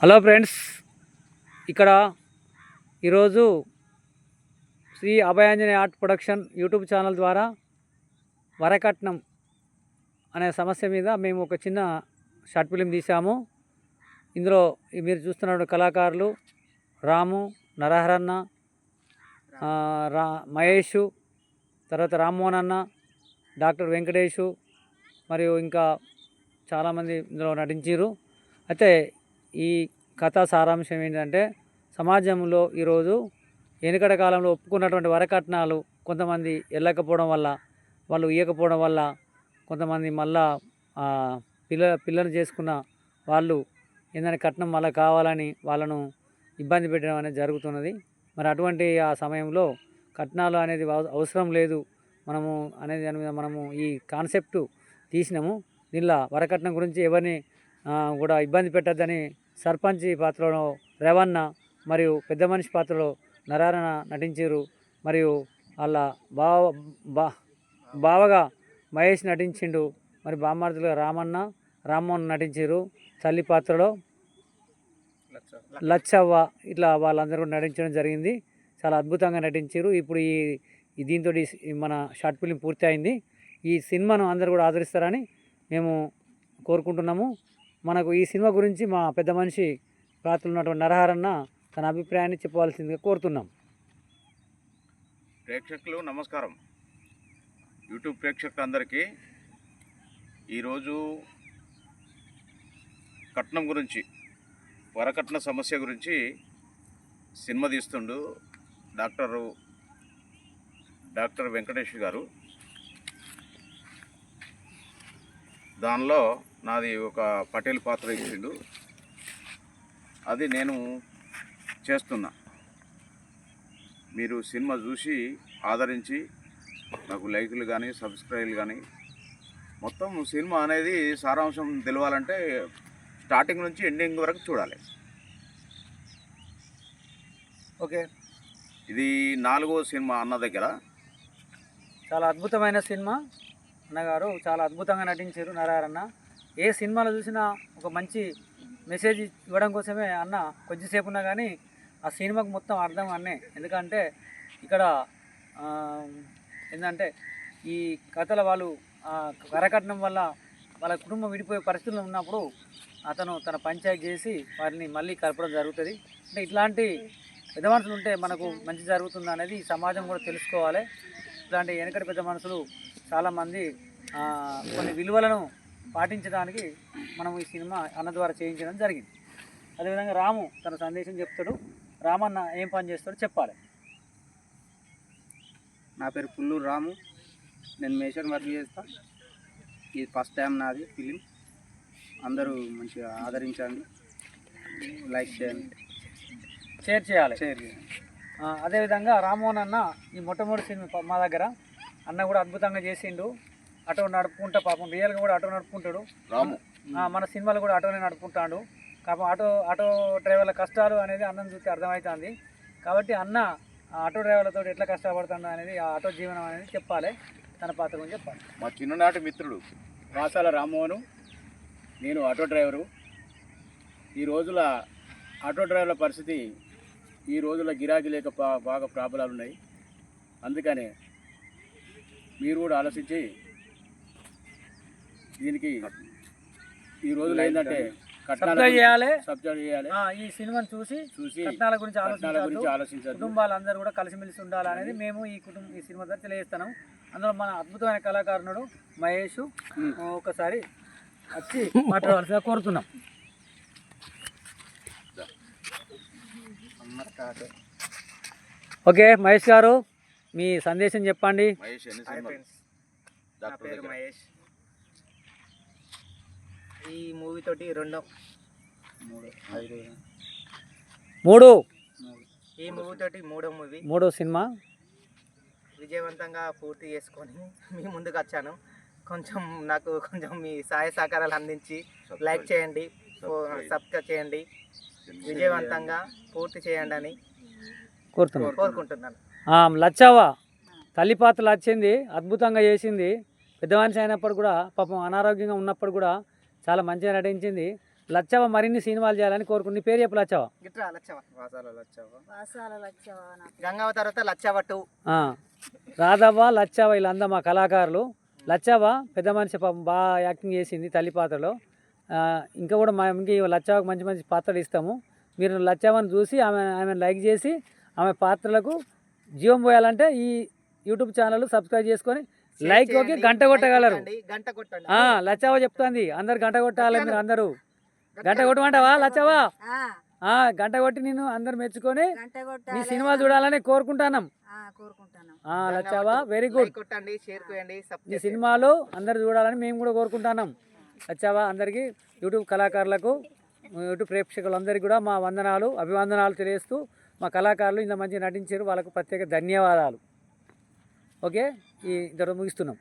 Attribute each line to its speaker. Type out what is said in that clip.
Speaker 1: Hello friends ఇక్కడ ఈరోజు Sri Abhayanjaneya art production YouTube channel ద్వారా వరకట్నం అనే సమస్య మీద మేము ఒక చిన్న షార్ట్ ఫిలిం తీసాము ఇందులో మీరు చూస్తున్న కళాకారులు రాము నరహరన్న రా మహేషు తర్వాత రామ్మోహన్ అన్న డాక్టర్ వెంకటేషు మరియు ఇంకా చాలామంది ఇందులో నటించారు అయితే ఈ కథ సారాంశం ఏంటంటే సమాజంలో ఈరోజు వెనుకట కాలంలో ఒప్పుకున్నటువంటి వరకట్నాలు కొంతమంది వెళ్ళకపోవడం వల్ల వాళ్ళు ఇవ్వకపోవడం వల్ల కొంతమంది మళ్ళా పిల్ల పిల్లలు చేసుకున్న వాళ్ళు ఏంటంటే కట్నం మళ్ళీ కావాలని వాళ్ళను ఇబ్బంది పెట్టడం అనేది జరుగుతున్నది. మరి అటువంటి ఆ సమయంలో కట్నాలు అనేది అవ- అవసరం లేదు మనము అనేది దాని మీద మనము ఈ కాన్సెప్ట్ తీసినాము. దీనిలో వరకట్నం గురించి ఎవరిని కూడా ఇబ్బంది పెట్టద్దని సర్పంచ్ పాత్రలో రేవన్న మరియు పెద్ద మనిషి పాత్రలో నరారణ నటించారు. మరియు వాళ్ళ బావ బా బావగా మహేష్ నటించిండు. మరి బామ్మార్దులుగా రామన్న రామ్మోహన్ నటించారు. తల్లి పాత్రలో లచ్చవ్వ ఇట్లా వాళ్ళందరూ కూడా నటించడం జరిగింది. చాలా అద్భుతంగా నటించారు. ఇప్పుడు ఈ దీంతో మన షార్ట్ ఫిలిం పూర్తి అయింది ఈ సినిమాను అందరూ కూడా ఆదరిస్తారని మేము కోరుకుంటున్నాము. మనకు ఈ సినిమా గురించి మా పెద్ద మనిషి పాత్రలు ఉన్నటువంటి నరహరన్న తన అభిప్రాయాన్ని చెప్పవలసిందిగా కోరుతున్నాం.
Speaker 2: ప్రేక్షకులు నమస్కారం. యూట్యూబ్ ప్రేక్షకులందరికీ ఈరోజు కట్నం గురించి వరకట్న సమస్య గురించి సినిమా తీస్తుండు డాక్టర్ డాక్టర్ వెంకటేష్ గారు. దానిలో నాది ఒక పటేల్ పాత్ర ఇచ్చిండు. అది నేను చేస్తున్నా. మీరు సినిమా చూసి ఆదరించి నాకు లైకులు కానీ సబ్స్క్రైబ్లు కానీ మొత్తం సినిమా అనేది సారాంశం తెలవాలంటే స్టార్టింగ్ నుంచి ఎండింగ్ వరకు చూడాలి.
Speaker 1: ఓకే?
Speaker 2: ఇది నాలుగో సినిమా అన్న దగ్గర.
Speaker 1: చాలా అద్భుతమైన సినిమా. అన్నగారు చాలా అద్భుతంగా నటించారు నారాయణ ఏ సినిమాలో చూసినా ఒక మంచి మెసేజ్ ఇవ్వడం కోసమే అన్న కొద్దిసేపు ఉన్నా కానీ ఆ సినిమాకు మొత్తం అర్థం అన్నే. ఎందుకంటే ఇక్కడ ఏంటంటే ఈ కథల వాళ్ళు ఆ, కరకట్నం వల్ల వాళ్ళ కుటుంబం విడిపోయే పరిస్థితులు ఉన్నప్పుడు అతను తన పంచాయతీ చేసి వారిని మళ్ళీ కలపడం జరుగుతుంది. అంటే ఇట్లాంటి పెద్ద మనుషులు ఉంటే మనకు మంచి జరుగుతుంది అనేది సమాజం కూడా తెలుసుకోవాలి. ఇట్లాంటి వెనకటి పెద్ద మనుషులు చాలామంది కొన్ని విలువలను పాటించడానికి మనం ఈ సినిమా అన్న ద్వారా చేయించడం జరిగింది. అదేవిధంగా రాము తన సందేశం చెప్తాడు. రామన్న ఏం పని చేస్తాడో చెప్పాలి.
Speaker 3: నా పేరు పుల్లూరు రాము. నేను మేషన్ వర్క్ చేస్తా. ఇది ఫస్ట్ టైం నాది ఫిలిం. అందరూ మంచిగా ఆదరించండి. లైక్ చేయండి.
Speaker 1: షేర్ చేయాలి.
Speaker 3: షేర్ చేయండి.
Speaker 1: ఆ, అదేవిధంగా రామోహన్ అన్న ఈ మొట్టమొదటి సినిమా మా దగ్గర అన్న కూడా అద్భుతంగా చేసిండు. ఆటో నడుపుకుంటా పాపం. రియల్గా కూడా ఆటో నడుపుకుంటాడు.
Speaker 2: రాము.
Speaker 1: మన సినిమాలు కూడా ఆటోనే నడుపుకుంటాడు. పాపం ఆటో ఆటో డ్రైవర్ల కష్టాలు అనేది అన్నం చూస్తే అర్థమవుతుంది కాబట్టి అన్న ఆటో డ్రైవర్లతో ఎట్లా కష్టపడుతుండో అనేది ఆ ఆటో జీవనం అనేది చెప్పాలి. తన పాత్ర గురించి చెప్పాలి.
Speaker 2: మా చిన్ననాటి మిత్రుడు
Speaker 3: వాసాల రామ్మోహను. నేను ఆటో డ్రైవరు. ఈ రోజుల ఆటో డ్రైవర్ల పరిస్థితి ఈ రోజుల గిరాకీ లేక బాగా ప్రాబ్లాలు ఉన్నాయి. అందుకనే మీరు కూడా ఆలోచించి దీనికి ఈ రోజులు ఏంటంటే
Speaker 1: చేయాలి.
Speaker 3: సబ్జెక్ట్ చేయాలి.
Speaker 1: ఆ, ఈ సినిమాను చూసి
Speaker 3: చూసి
Speaker 1: కట్నాల గురించి ఆలోచించాలి
Speaker 3: ఆలోచించద్దు.
Speaker 1: కుటుంబాలందరూ కూడా కలిసిమెలిసి ఉండాలనేది మేము ఈ కుటుంబం ఈ సినిమా ద్వారా తెలియజేస్తున్నాం. అందులో మన అద్భుతమైన కళాకారునుడు మహేష్. ఒకసారి వచ్చి మాట్లాడవలసిగా కోరుతున్నాం. ఓకే మహేష్ గారు మీ సందేశం చెప్పండి.
Speaker 2: మహేష్ ఎన్ని
Speaker 3: హాయ్
Speaker 2: సినిమాలు
Speaker 3: ఫ్రెండ్స్ నా
Speaker 2: డాక్టర్
Speaker 3: పేరు
Speaker 2: దగ్గర.
Speaker 3: మహేష్ ఈ మూవీ తోటి రెండో. మూడు ఐదు.
Speaker 1: మూడు.
Speaker 3: మూడు. ఈ మూవీ తోటి మూడో మూవీ
Speaker 1: మూడో సినిమా.
Speaker 3: విజయవంతంగా పూర్తి చేసుకొని మీ ముందుకు వచ్చాను. కొంచెం నాకు కొంచెం మీ సహాయ సహకారాలు అందించి లైక్ చేయండి. సబ్స్క్రైబ్ చేయండి. విజయవంతంగా పూర్తి చేయండి అని
Speaker 1: కోరుతున్నాం
Speaker 3: కోరుకుంటున్నాను.
Speaker 1: ఆ, లచ్చవ్వ తల్లి పాత్ర వచ్చింది అద్భుతంగా చేసింది. పెద్ద మనిషి అయినప్పుడు కూడా పాపం అనారోగ్యంగా ఉన్నప్పుడు కూడా చాలా మంచిగా నటించింది. లచ్చవ మరిన్ని సినిమాలు చేయాలని కోరుకుని పేరు చెప్పు లచ్చవ
Speaker 4: గిట్రా లచ్చవ వాసాల లచ్చవ
Speaker 5: వాసాల లచ్చవ నా
Speaker 4: గంగవ తర్వాత లచ్చవ టూ.
Speaker 1: ఆ, రాధవ్వ లచ్చవ వీళ్ళందరూ మా కళాకారులు. లచ్చవ పెద్ద మనిషి పాపం బాగా యాక్టింగ్ చేసింది తల్లి పాత్రలో. ఇంకా కూడా మా ఇంక లచ్చవకు మంచి మంచి పాత్రలు ఇస్తాము. మీరు లచ్చవని చూసి ఆమె ఆమె లైక్ చేసి ఆమె పాత్రలకు జీవం పోయాలంటే ఈ యూట్యూబ్ ఛానల్ సబ్స్క్రైబ్ చేసుకొని లైక్ ఓకే గంట కొట్టగలరు.
Speaker 4: గంట కొట్టండి.
Speaker 1: లచ్చవ చెప్తుంది అందరు గంట కొట్టాలి మీరు అందరూ గంట కొట్టమంటావా లచ్చవా గంట కొట్టి నేను అందరు మెచ్చుకొని
Speaker 5: కొట్టాలి
Speaker 1: సినిమా చూడాలని
Speaker 5: కోరుకుంటాను.
Speaker 1: లచ్చవా వెరీ గుడ్
Speaker 4: కొట్టండి షేర్ చేయండి
Speaker 1: నీ
Speaker 4: సబ్స్క్రైబ్
Speaker 1: సినిమాలు అందరు చూడాలని మేము కూడా కోరుకుంటున్నాం వచ్చావా అందరికీ యూట్యూబ్ కళాకారులకు యూట్యూబ్ ప్రేక్షకులందరికీ కూడా మా వందనాలు అభివందనాలు తెలియజేస్తూ మా కళాకారులు ఇంత మంచి నటించారు. వాళ్ళకు ప్రత్యేక ధన్యవాదాలు. ఓకే? ఈ ఇంతలో ముగిస్తున్నాం.